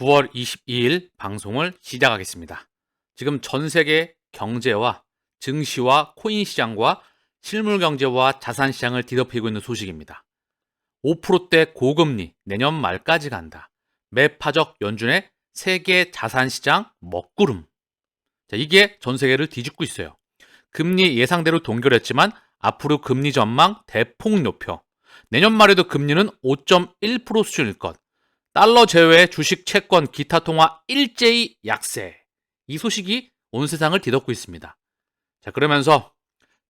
9월 22일 방송을 시작하겠습니다. 지금 전 세계 경제와 증시와 코인 시장과 실물 경제와 자산 시장을 뒤덮이고 있는 소식입니다. 5%대 고금리 내년 말까지 간다. 매파적 연준의 세계 자산 시장 먹구름. 자, 이게 전 세계를 뒤집고 있어요. 금리 예상대로 동결했지만 앞으로 금리 전망 대폭 높여. 내년 말에도 금리는 5.1% 수준일 것. 달러 제외 주식 채권 기타 통화 일제히 약세. 이 소식이 온 세상을 뒤덮고 있습니다. 자, 그러면서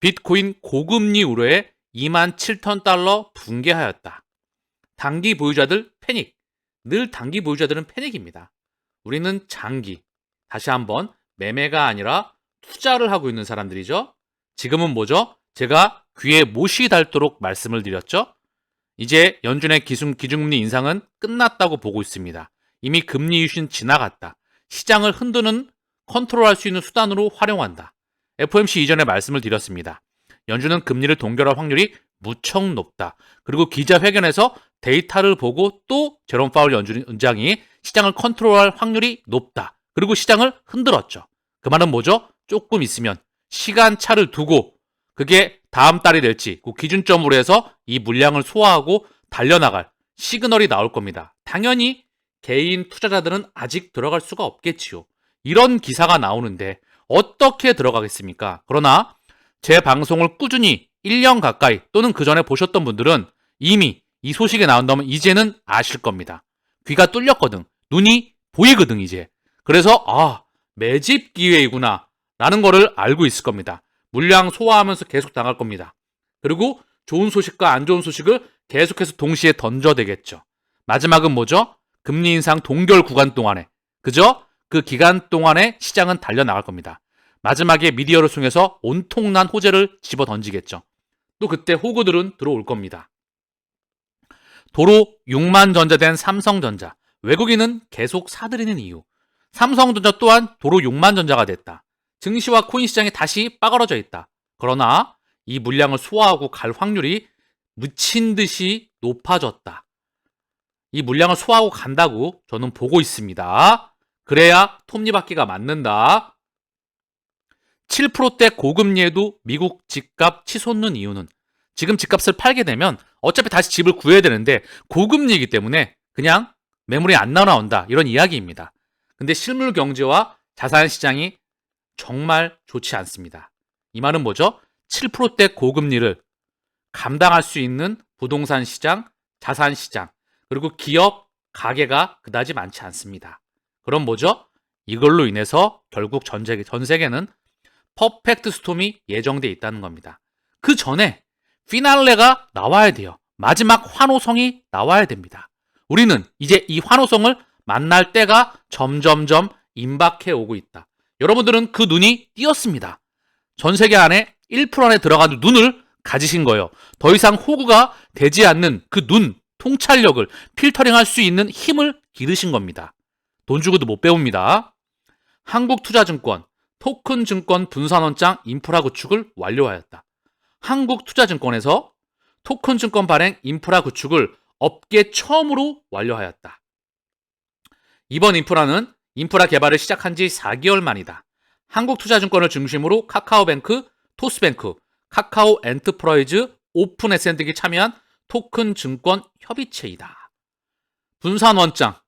비트코인 고금리 우려에 2만 7천 달러 붕괴하였다. 단기 보유자들 패닉. 늘 단기 보유자들은 패닉입니다. 우리는 장기. 다시 한번 매매가 아니라 투자를 하고 있는 사람들이죠. 지금은 뭐죠? 제가 귀에 못이 닳도록 말씀을 드렸죠. 이제 연준의 기준, 기준금리 인상은 끝났다고 보고 있습니다. 이미 금리 이슈는 지나갔다. 시장을 흔드는 컨트롤할 수 있는 수단으로 활용한다. FOMC 이전에 말씀을 드렸습니다. 연준은 금리를 동결할 확률이 무척 높다. 그리고 기자회견에서 데이터를 보고 또 제롬 파울 연준 은장이 시장을 컨트롤할 확률이 높다. 그리고 시장을 흔들었죠. 그 말은 뭐죠? 조금 있으면 시간차를 두고 그게 다음 달이 될지 그 기준점으로 해서 이 물량을 소화하고 달려나갈 시그널이 나올 겁니다. 당연히 개인 투자자들은 아직 들어갈 수가 없겠지요. 이런 기사가 나오는데 어떻게 들어가겠습니까? 그러나 제 방송을 꾸준히 1년 가까이 또는 그 전에 보셨던 분들은 이미 이 소식이 나온다면 이제는 아실 겁니다. 귀가 뚫렸거든. 눈이 보이거든, 이제. 그래서, 아, 매집 기회이구나. 라는 거를 알고 있을 겁니다. 물량 소화하면서 계속 당할 겁니다. 그리고 좋은 소식과 안 좋은 소식을 계속해서 동시에 던져대겠죠. 마지막은 뭐죠? 금리 인상 동결 구간 동안에 그죠? 그 기간 동안에 시장은 달려나갈 겁니다. 마지막에 미디어를 통해서 온통난 호재를 집어 던지겠죠. 또 그때 호구들은 들어올 겁니다. 도로 6만 전자된 삼성전자. 외국인은 계속 사들이는 이유. 삼성전자 또한 도로 6만 전자가 됐다. 증시와 코인 시장이 다시 빠그러져 있다. 그러나 이 물량을 소화하고 갈 확률이 미친 듯이 높아졌다. 이 물량을 소화하고 간다고 저는 보고 있습니다. 그래야 톱니바퀴가 맞는다. 7%대 고금리에도 미국 집값 치솟는 이유는 지금 집값을 팔게 되면 어차피 다시 집을 구해야 되는데 고금리이기 때문에 그냥 매물이 안 나온다 이런 이야기입니다. 근데 실물 경제와 자산 시장이 정말 좋지 않습니다. 이 말은 뭐죠? 7%대 고금리를 감당할 수 있는 부동산 시장, 자산 시장, 그리고 기업, 가게가 그다지 많지 않습니다. 그럼 뭐죠? 이걸로 인해서 결국 전 세계, 전 세계는 퍼펙트 스톰이 예정돼 있다는 겁니다. 그 전에 피날레가 나와야 돼요. 마지막 환호성이 나와야 됩니다. 우리는 이제 이 환호성을 만날 때가 점점점 임박해 오고 있다. 여러분들은 그 눈이 띄었습니다. 전 세계 안에 1% 안에 들어가는 눈을 가지신 거예요. 더 이상 호구가 되지 않는 그 눈, 통찰력을 필터링 할 수 있는 힘을 기르신 겁니다. 돈 주고도 못 배웁니다. 한국투자증권, 토큰증권 분산원장 인프라 구축을 완료하였다. 한국투자증권에서 토큰증권 발행 인프라 구축을 업계 처음으로 완료하였다. 이번 인프라는 인프라 개발을 시작한 지 4개월 만이다. 한국투자증권을 중심으로 카카오뱅크, 토스뱅크, 카카오 엔터프라이즈, 오픈 등이 참여한 토큰 증권 협의체이다. 분산 원장,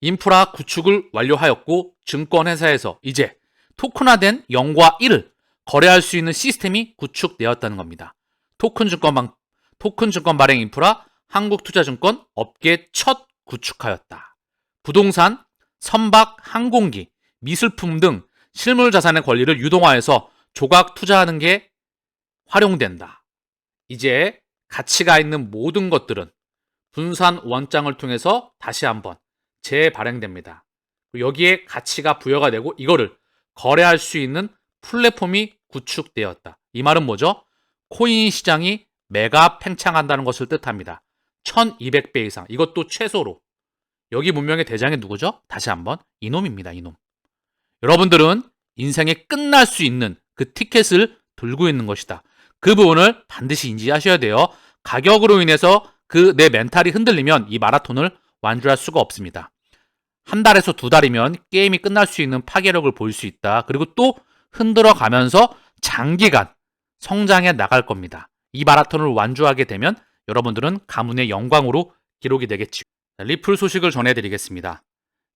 인프라 구축을 완료하였고 증권회사에서 이제 토큰화된 0과 1을 거래할 수 있는 시스템이 구축되었다는 겁니다. 토큰 증권 방, 토큰 증권 발행 인프라 한국투자증권 업계 첫 구축하였다. 부동산, 선박, 항공기, 미술품 등 실물 자산의 권리를 유동화해서 조각 투자하는 게 활용된다. 이제 가치가 있는 모든 것들은 분산 원장을 통해서 다시 한번 재발행됩니다. 여기에 가치가 부여가 되고 이거를 거래할 수 있는 플랫폼이 구축되었다. 이 말은 뭐죠? 코인 시장이 메가 팽창한다는 것을 뜻합니다. 1200배 이상. 이것도 최소로. 여기 문명의 대장이 누구죠? 다시 한번 이놈입니다. 이놈. 여러분들은 인생에 끝날 수 있는 그 티켓을 들고 있는 것이다. 그 부분을 반드시 인지하셔야 돼요. 가격으로 인해서 그 내 멘탈이 흔들리면 이 마라톤을 완주할 수가 없습니다. 한 달에서 두 달이면 게임이 끝날 수 있는 파괴력을 보일 수 있다. 그리고 또 흔들어 가면서 장기간 성장해 나갈 겁니다. 이 마라톤을 완주하게 되면 여러분들은 가문의 영광으로 기록이 되겠지요. 자, 리플 소식을 전해드리겠습니다.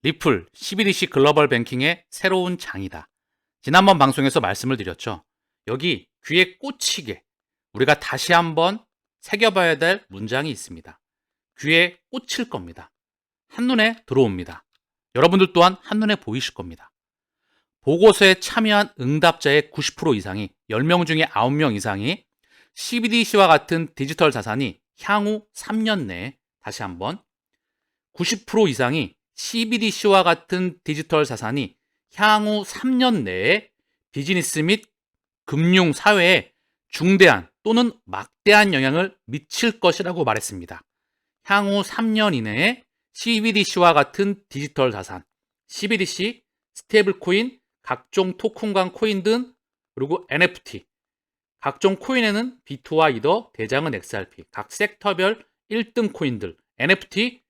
리플 CBDC 글로벌 뱅킹의 새로운 장이다. 지난번 방송에서 말씀을 드렸죠. 여기 귀에 꽂히게 우리가 다시 한번 새겨봐야 될 문장이 있습니다. 귀에 꽂힐 겁니다. 한눈에 들어옵니다. 여러분들 또한 한눈에 보이실 겁니다. 보고서에 참여한 응답자의 90% 이상이 10명 중에 9명 이상이 CBDC와 같은 디지털 자산이 향후 3년 내에 다시 한번 90% 이상이 CBDC와 같은 디지털 자산이 향후 3년 내에 비즈니스 및 금융 사회에 중대한 또는 막대한 영향을 미칠 것이라고 말했습니다. 향후 3년 이내에 CBDC와 같은 디지털 자산, CBDC, 스테이블 코인, 각종 토큰간 코인 등 그리고 NFT, 각종 코인에는 비트와 이더, 대장은 XRP, 각 섹터별 1등 코인들, NFT,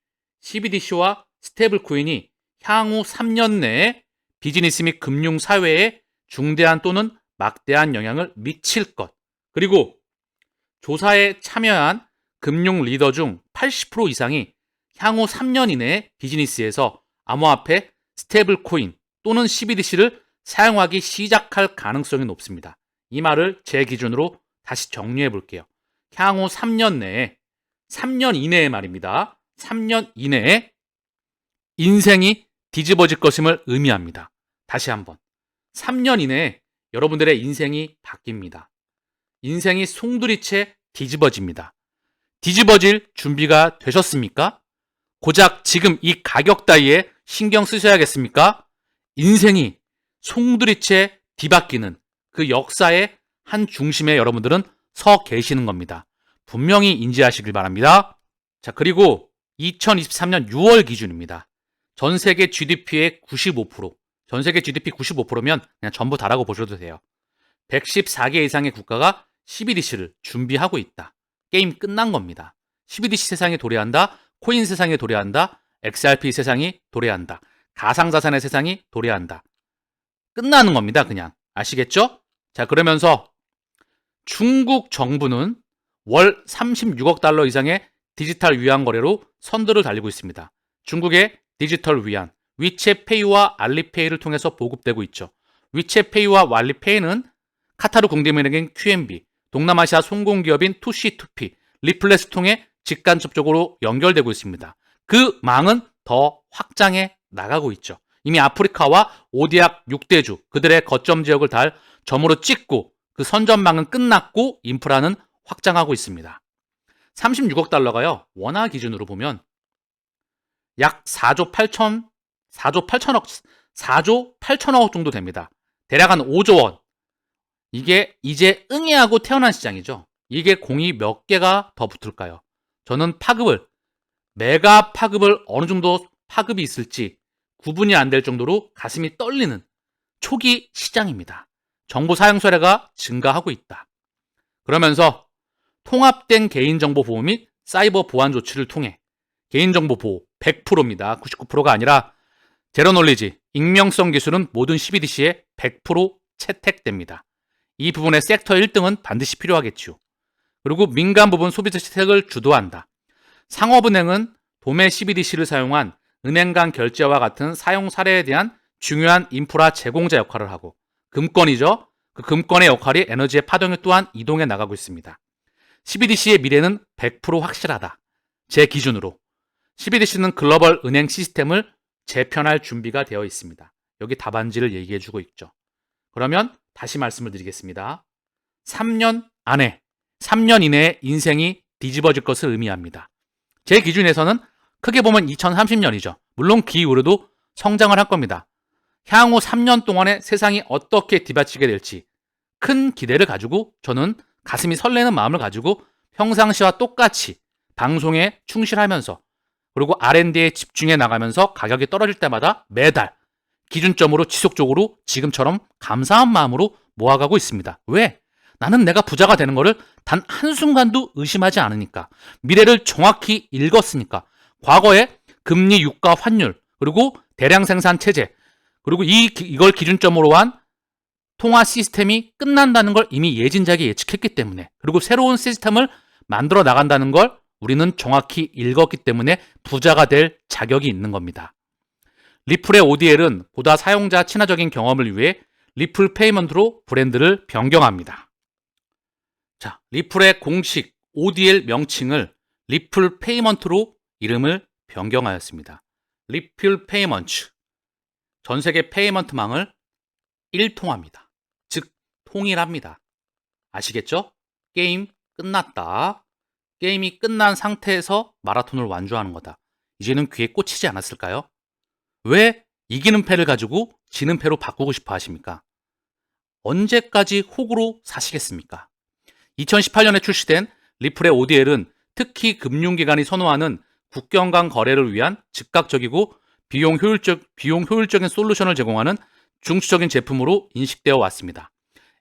CBDC와 스테이블 코인이 향후 3년 내에 비즈니스 및 금융 사회에 중대한 또는 막대한 영향을 미칠 것. 그리고 조사에 참여한 금융 리더 중 80% 이상이 향후 3년 이내에 비즈니스에서 암호화폐, 스테이블 코인 또는 CBDC를 사용하기 시작할 가능성이 높습니다. 이 말을 제 기준으로 다시 정리해 볼게요. 향후 3년 내에, 3년 이내에 말입니다. 3년 이내에 인생이 뒤집어질 것임을 의미합니다. 다시 한번. 3년 이내에 여러분들의 인생이 바뀝니다. 인생이 송두리째 뒤집어집니다. 뒤집어질 준비가 되셨습니까? 고작 지금 이 가격 따위에 신경 쓰셔야겠습니까? 인생이 송두리째 뒤바뀌는 그 역사의 한 중심에 여러분들은 서 계시는 겁니다. 분명히 인지하시길 바랍니다. 자, 그리고 2023년 6월 기준입니다. 전 세계 GDP의 95%, 전 세계 GDP 95%면 그냥 전부 다라고 보셔도 돼요. 114개 이상의 국가가 CBDC를 준비하고 있다. 게임 끝난 겁니다. CBDC 세상에 도래한다. 코인 세상에 도래한다. XRP 세상이 도래한다. 가상자산의 세상이 도래한다. 끝나는 겁니다. 그냥. 아시겠죠? 자, 그러면서 중국 정부는 월 36억 달러 이상의 디지털 위안 거래로 선두를 달리고 있습니다. 중국의 디지털 위안, 위챗페이와 알리페이를 통해서 보급되고 있죠. 위챗페이와 알리페이는 카타르 공대민행인 QNB, 동남아시아 송공기업인 투시2피, 리플렛을 통해 직간접적으로 연결되고 있습니다. 그 망은 더 확장해 나가고 있죠. 이미 아프리카와 오디악 6대주, 그들의 거점 지역을 달 점으로 찍고 그 선전망은 끝났고 인프라는 확장하고 있습니다. 36억 달러가요, 원화 기준으로 보면 약 4조 8천, 4조 8천억, 4조 8천억 정도 됩니다. 대략 한 5조 원. 이게 이제 응애하고 태어난 시장이죠. 이게 공이 몇 개가 더 붙을까요? 저는 파급을, 메가 파급을 어느 정도 파급이 있을지 구분이 안 될 정도로 가슴이 떨리는 초기 시장입니다. 정보 사용 사례가 증가하고 있다. 그러면서 통합된 개인정보 보호 및 사이버 보안 조치를 통해 개인정보 보호 100%입니다. 99%가 아니라 제로놀리지, 익명성 기술은 모든 CBDC에 100% 채택됩니다. 이 부분의 섹터 1등은 반드시 필요하겠죠. 그리고 민간 부분 소비자 채택을 주도한다. 상업은행은 도매 CBDC를 사용한 은행 간 결제와 같은 사용 사례에 대한 중요한 인프라 제공자 역할을 하고 금권이죠. 그 금권의 역할이 에너지의 파동에 또한 이동해 나가고 있습니다. CBDC의 미래는 100% 확실하다. 제 기준으로 CBDC는 글로벌 은행 시스템을 재편할 준비가 되어 있습니다. 여기 답안지를 얘기해 주고 있죠. 그러면 다시 말씀을 드리겠습니다. 3년 안에, 3년 이내에 인생이 뒤집어질 것을 의미합니다. 제 기준에서는 크게 보면 2030년이죠. 물론 그 이후로도 성장을 할 겁니다. 향후 3년 동안에 세상이 어떻게 뒤받치게 될지 큰 기대를 가지고 저는 가슴이 설레는 마음을 가지고 평상시와 똑같이 방송에 충실하면서 그리고 R&D에 집중해 나가면서 가격이 떨어질 때마다 매달 기준점으로 지속적으로 지금처럼 감사한 마음으로 모아가고 있습니다. 왜? 나는 내가 부자가 되는 것을 단 한순간도 의심하지 않으니까. 미래를 정확히 읽었으니까. 과거에 금리, 유가, 환율, 그리고 대량 생산 체제 그리고 이 기- 이걸 기준점으로 한 통화 시스템이 끝난다는 걸 이미 예진작에 예측했기 때문에 그리고 새로운 시스템을 만들어 나간다는 걸 우리는 정확히 읽었기 때문에 부자가 될 자격이 있는 겁니다. 리플의 ODL은 보다 사용자 친화적인 경험을 위해 리플 페이먼트로 브랜드를 변경합니다. 자, 리플의 공식 ODL 명칭을 리플 페이먼트로 이름을 변경하였습니다. 리플 페이먼트. 전 세계 페이먼트망을 일통합니다. 즉, 통일합니다. 아시겠죠? 게임 끝났다. 게임이 끝난 상태에서 마라톤을 완주하는 거다. 이제는 귀에 꽂히지 않았을까요? 왜 이기는 패를 가지고 지는 패로 바꾸고 싶어 하십니까? 언제까지 호구로 사시겠습니까? 2018년에 출시된 리플의 ODL은 특히 금융기관이 선호하는 국경 간 거래를 위한 즉각적이고 비용 효율적, 비용 효율적인 솔루션을 제공하는 중추적인 제품으로 인식되어 왔습니다.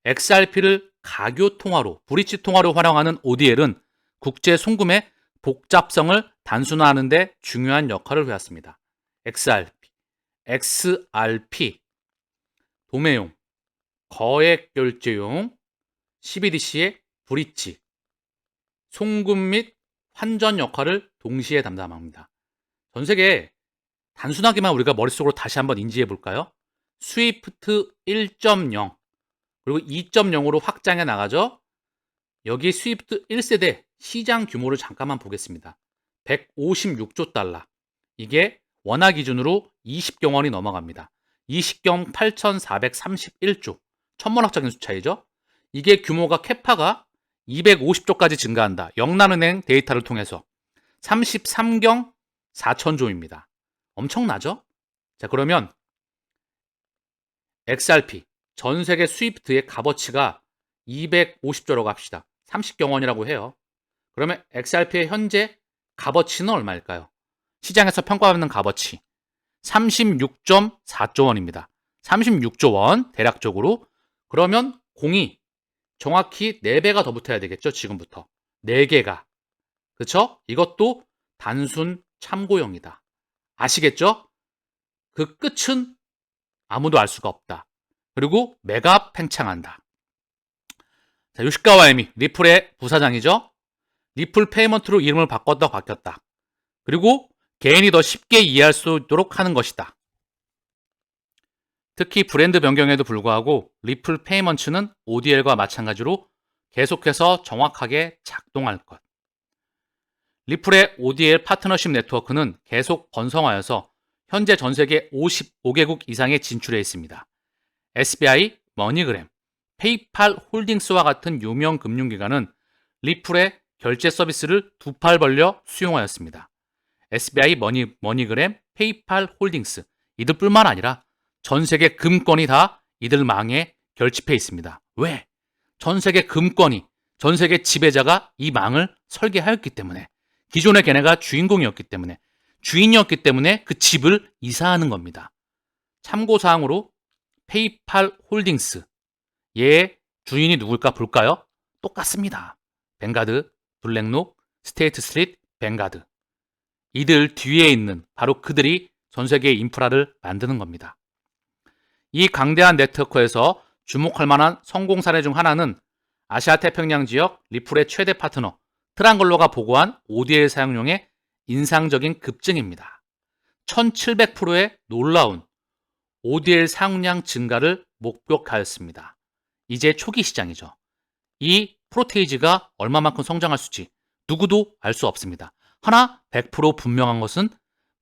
XRP를 가교 통화로, 브릿지 통화로 활용하는 ODL은 국제 송금의 복잡성을 단순화하는 데 중요한 역할을 해왔습니다. XRP, XRP, 도매용, 거액 결제용, CBDC의 브릿지, 송금 및 환전 역할을 동시에 담당합니다. 전 세계 단순하게만 우리가 머릿속으로 다시 한번 인지해 볼까요? 스위프트 1.0 그리고 2.0으로 확장해 나가죠. 여기 스위프트 1세대 시장 규모를 잠깐만 보겠습니다. 156조 달러. 이게 원화 기준으로 20경 원이 넘어갑니다. 20경 8,431조. 천문학적인 숫자이죠. 이게 규모가 캐파가 250조까지 증가한다. 영란은행 데이터를 통해서 33경 4천조입니다. 엄청나죠? 자, 그러면 XRP 전 세계 스위프트의 값어치가 250조라고 합시다. 30경 원이라고 해요. 그러면 XRP의 현재 값어치는 얼마일까요? 시장에서 평가받는 값어치 36.4조 원입니다. 36조 원 대략적으로 그러면 공이 정확히 4배가 더 붙어야 되겠죠, 지금부터. 4개가. 그쵸? 이것도 단순 참고용이다. 아시겠죠? 그 끝은 아무도 알 수가 없다. 그리고 메가 팽창한다. 자, 요시카와 에미, 리플의 부사장이죠? 리플 페이먼트로 이름을 바꿨다 바뀌었다. 그리고 개인이 더 쉽게 이해할 수 있도록 하는 것이다. 특히 브랜드 변경에도 불구하고 리플 페이먼트는 ODL과 마찬가지로 계속해서 정확하게 작동할 것. 리플의 ODL 파트너십 네트워크는 계속 번성하여서 현재 전 세계 55개국 이상에 진출해 있습니다. SBI, 머니그램, 페이팔 홀딩스와 같은 유명 금융기관은 리플의 결제 서비스를 두 팔 벌려 수용하였습니다. SBI, 머니, 머니그램, 페이팔 홀딩스 이들뿐만 아니라 전 세계 금권이 다 이들 망에 결집해 있습니다. 왜? 전 세계 금권이 전 세계 지배자가 이 망을 설계하였기 때문에 기존의 걔네가 주인공이었기 때문에 주인이었기 때문에 그 집을 이사하는 겁니다. 참고 사항으로 페이팔 홀딩스 얘의 주인이 누굴까 볼까요? 똑같습니다. 뱅가드, 블랙록, 스테이트 스트리트, 뱅가드. 이들 뒤에 있는 바로 그들이 전 세계의 인프라를 만드는 겁니다. 이 강대한 네트워크에서 주목할 만한 성공 사례 중 하나는 아시아 태평양 지역 리플의 최대 파트너 트랑글로가 보고한 ODL 사용량의 인상적인 급증입니다. 1700%의 놀라운 ODL 사용량 증가를 목격하였습니다. 이제 초기 시장이죠. 이 프로테이지가 얼마만큼 성장할 수지 누구도 알 수 없습니다. 하나 100% 분명한 것은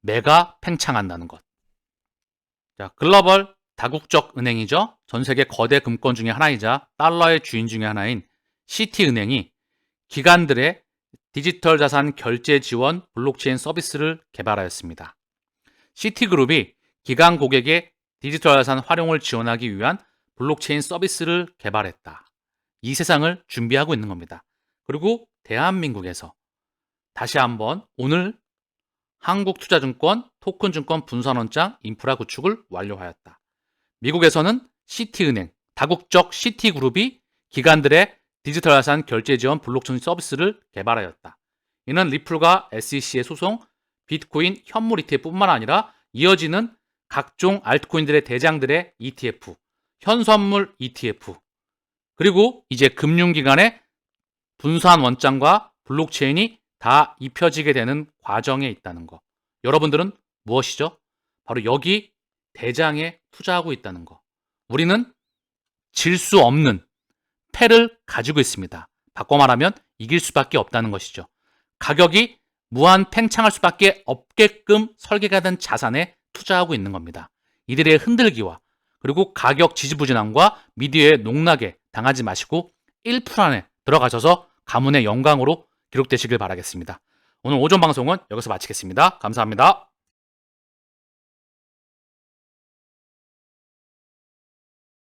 메가 팽창한다는 것. 자, 글로벌 다국적 은행이죠. 전 세계 거대 금권 중의 하나이자 달러의 주인 중의 하나인 시티은행이 기관들의 디지털 자산 결제 지원 블록체인 서비스를 개발하였습니다. 시티그룹이 기관 고객의 디지털 자산 활용을 지원하기 위한 블록체인 서비스를 개발했다. 이 세상을 준비하고 있는 겁니다. 그리고 대한민국에서 다시 한번 오늘 한국투자증권 토큰증권 분산원장 인프라 구축을 완료하였다. 미국에서는 시티은행, 다국적 시티그룹이 기관들의 디지털 자산 결제 지원 블록체인 서비스를 개발하였다. 이는 리플과 SEC의 소송, 비트코인 현물 ETF뿐만 아니라 이어지는 각종 알트코인들의 대장들의 ETF, 현선물 ETF, 그리고 이제 금융기관의 분산 원장과 블록체인이 다 입혀지게 되는 과정에 있다는 거. 여러분들은 무엇이죠? 바로 여기 대장에 투자하고 있다는 거. 우리는 질 수 없는 패를 가지고 있습니다. 바꿔 말하면 이길 수밖에 없다는 것이죠. 가격이 무한 팽창할 수밖에 없게끔 설계가 된 자산에 투자하고 있는 겁니다. 이들의 흔들기와 그리고 가격 지지부진함과 미디어의 농락에 당하지 마시고 1% 안에 들어가셔서 가문의 영광으로 기록되시길 바라겠습니다. 오늘 오전 방송은 여기서 마치겠습니다. 감사합니다.